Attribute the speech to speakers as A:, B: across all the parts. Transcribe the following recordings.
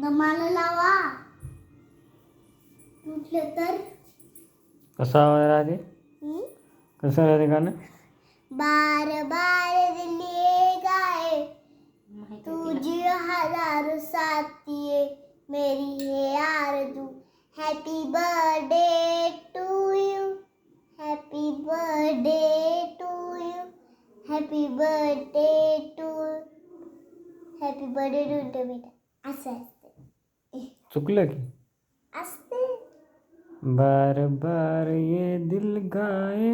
A: मला लावा. तुटलं तर?
B: कसा आवाज राहते
A: हं?
B: कसं राहते गाणं?
A: बार बार दिले गाए तुझी हजार साथी मेरी है आरज़ू. Happy birthday to you happy birthday to you happy birthday to happy birthday to बेटा. असं असते
B: चुकलं की।
A: असते।
B: बार बार ये दिल गाए।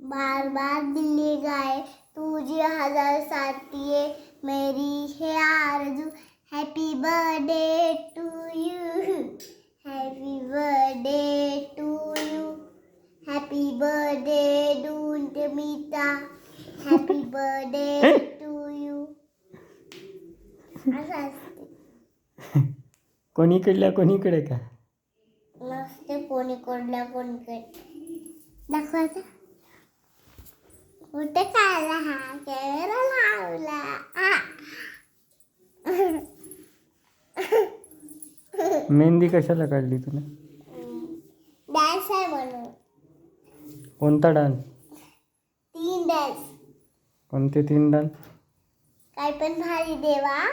A: बार बार दिल्ली गाए तुझी हज़ार साथी मेरी है आरज़ू। Happy birthday to you happy birthday to you happy birthday डूंट Meeta happy birthday to you असं असते
B: कोणीकडल्या कोणीकडे का?
A: नसते कोणी कोणला कोणीकडे. दाखवायचा कुठे काढला हा? कॅमेरा लावला. आ.
B: मेहंदी कशाला काढली तुला?
A: डान्स आहे म्हणून.
B: कोणता डान्स?
A: तीन डान्स.
B: कोणते तीन डान्स?
A: भारी देवा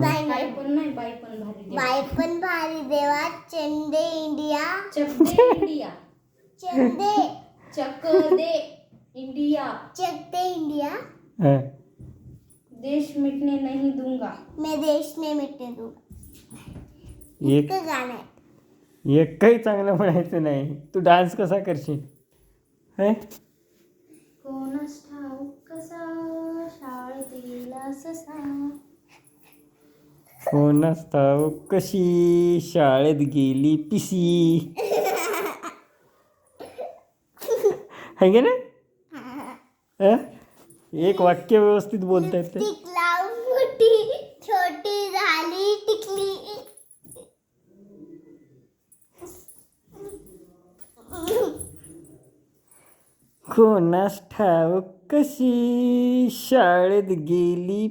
A: बाई
C: बाई पण नाही बाई पण भारी दे.
A: बाई पण भारी देवा चंदे इंडिया.
C: चक दे इंडिया.
A: चंदे.
C: चक दे इंडिया.
A: चकते इंडिया.
B: हं.
C: देश मिटने नहीं दूंगा.
A: मैं देश में मिटने दूंगा.
B: एक
A: इतकं गाणं आहे.
B: एकही चांगलं म्हणायचं नाही. तू डान्स कसा करशील? हे?
C: कोणास ठाऊक कसा शाळेत गेला ससा
B: कोणास ठाऊक कशी शाळेत गेली पिसी. है हं? एक वाक्य व्यवस्थित बोलता येते कोणास ठाऊक कशी? शाळेत गेली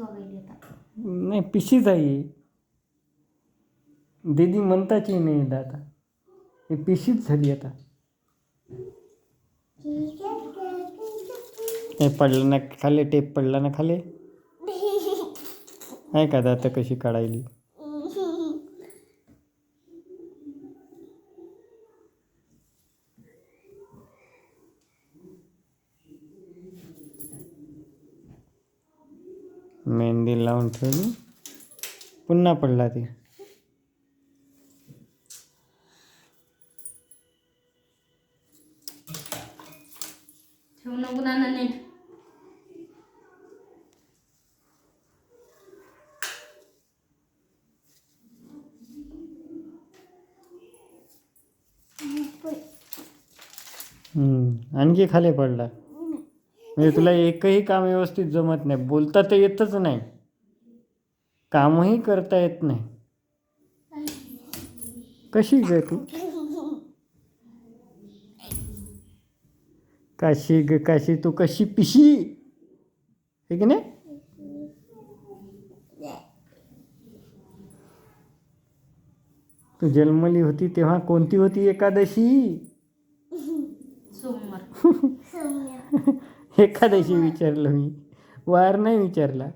C: वागायली आता.
B: नाही पिशीच आहे. दीदी म्हणताची नाही येत आता. ही पिशीच झाली आता. हे पडलं ना खाली टेप पडला ना खाली. आहे का आता कशी काढायली? मेहंदी लावून ठेवली. पुन्हा पडला ती. आणखी खाली पडला. म्हणजे तुला एकही काम व्यवस्थित जमत नाही. बोलता तर येतच नाही. कामही करता येत नाही. कशी ग तू? काशी ग काशी तू कशी पिशी? हे की नाही? तू जन्मली होती तेव्हा कोणती होती एकादशी?
C: सोमवार.
B: एकादशी विचारलं मी. वार नाही विचारला.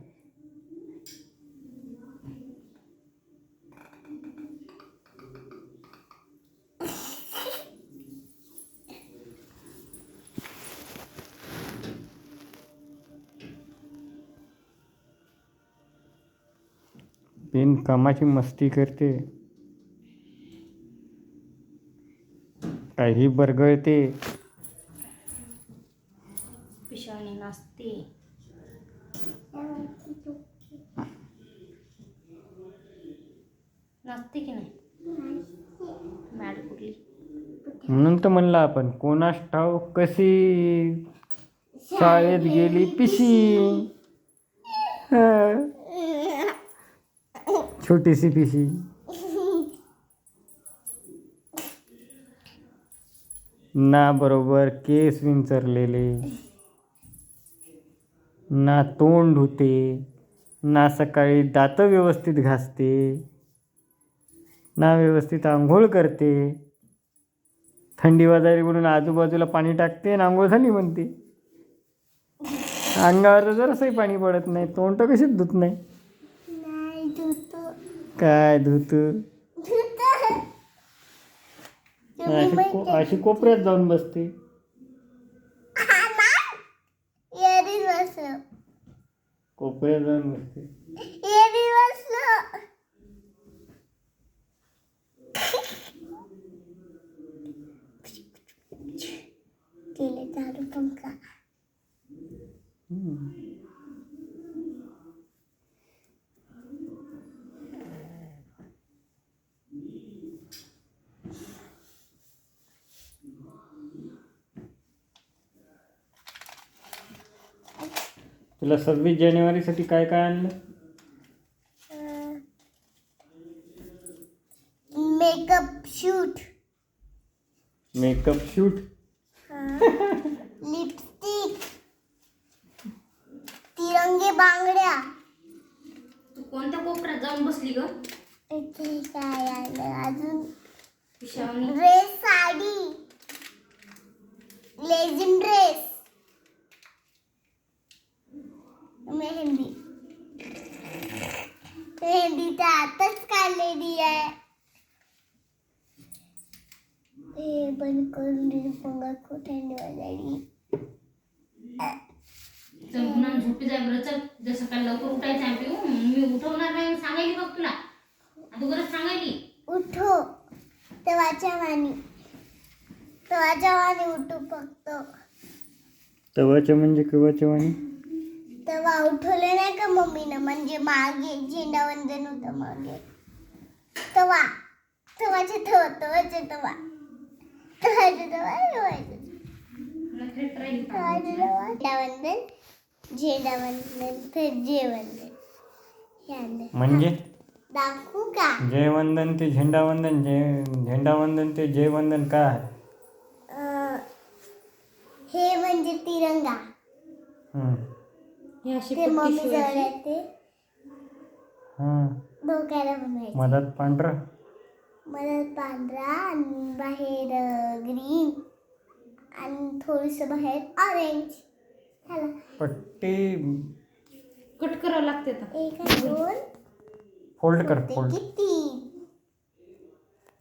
B: बिन कामाची मस्ती करते. काही बरगळते.
C: पिशावणी नाचते. नाचते की नाही? मॅड कुठली?
B: म्हणून तर म्हणलं आपण कोणास ठाव कशी? शाळेत गेली पिशी. हं. छोटीशी पिशी ना बरोबर केस विंचरलेले ना तोंड धुते ना सकाळी दात व्यवस्थित घासते ना व्यवस्थित आंघोळ करते. थंडी वाजारी म्हणून आजूबाजूला पाणी टाकते आणि आंघोळ झाली म्हणते. अंगावर तर जरासंही पाणी पडत नाही तोंड तर कशीच धुत नाही. काय धुत? अशी को
A: म्हणते
B: अशी कोपऱ्यात जाऊन बसते. कोपऱ्यात जाऊन बसते.
A: केले पंखा
B: तुला सव्वीस जानेवारीसाठी काय काय आणलं?
A: Makeup shoot
B: makeup shoot
A: lipstick तिरंगे बांगड्या.
C: तू कोणत्या कोपऱ्यात जाऊन बसली ग?
A: इथे काय आलं अजून
C: पिशावणी
A: ड्रेस साडी. लेझिम ड्रेस मेहंदी मेहंदी तर आताच काढलेली आहे हे बंद करून दिली पंगा खोट्याने वाजायली
C: चल पुन्हा झोपी जाय बरं. चल जसं काय लवकर उठायचं आहे पिऊ. मी उठवणार नाही सांगायली बघ तुला. अगोदरच सांगायली.
A: उठो. तेव्हाच्या वाणी. तेव्हाच्या वाणी उठू फक्त.
B: तवाच्या म्हणजे केव्हाच्या वाणी?
A: तेव्हा उठवले नाही का मम्मीनं? म्हणजे मागे झेंडावंदन होतं मागे. तेव्हा तेव्हाचे तेव्हा तेव्हाचे तेव्हा झेंडावंदन झेंडावंदन जेवंदन हे आणलं.
B: म्हणजे
A: दाखवू का
B: जयवंदन ते झेंडावंदन जय झेंडावंदन ते जयवंदन काय
A: हे म्हणजे तिरंगा
B: हं.
C: हे अशी
A: ते मम्मी जवळ येते
B: हं.
A: डोक्याला बनवायचे
B: मधात पांढरं
A: मला पांढरा आणि बाहेर ग्रीन आणि थोडस बाहेर ऑरेंज झाला
B: पट्टी.
C: कट करावं लागते आता.
A: एक दोन.
B: फोल्ड कर फोल्ड
A: किती?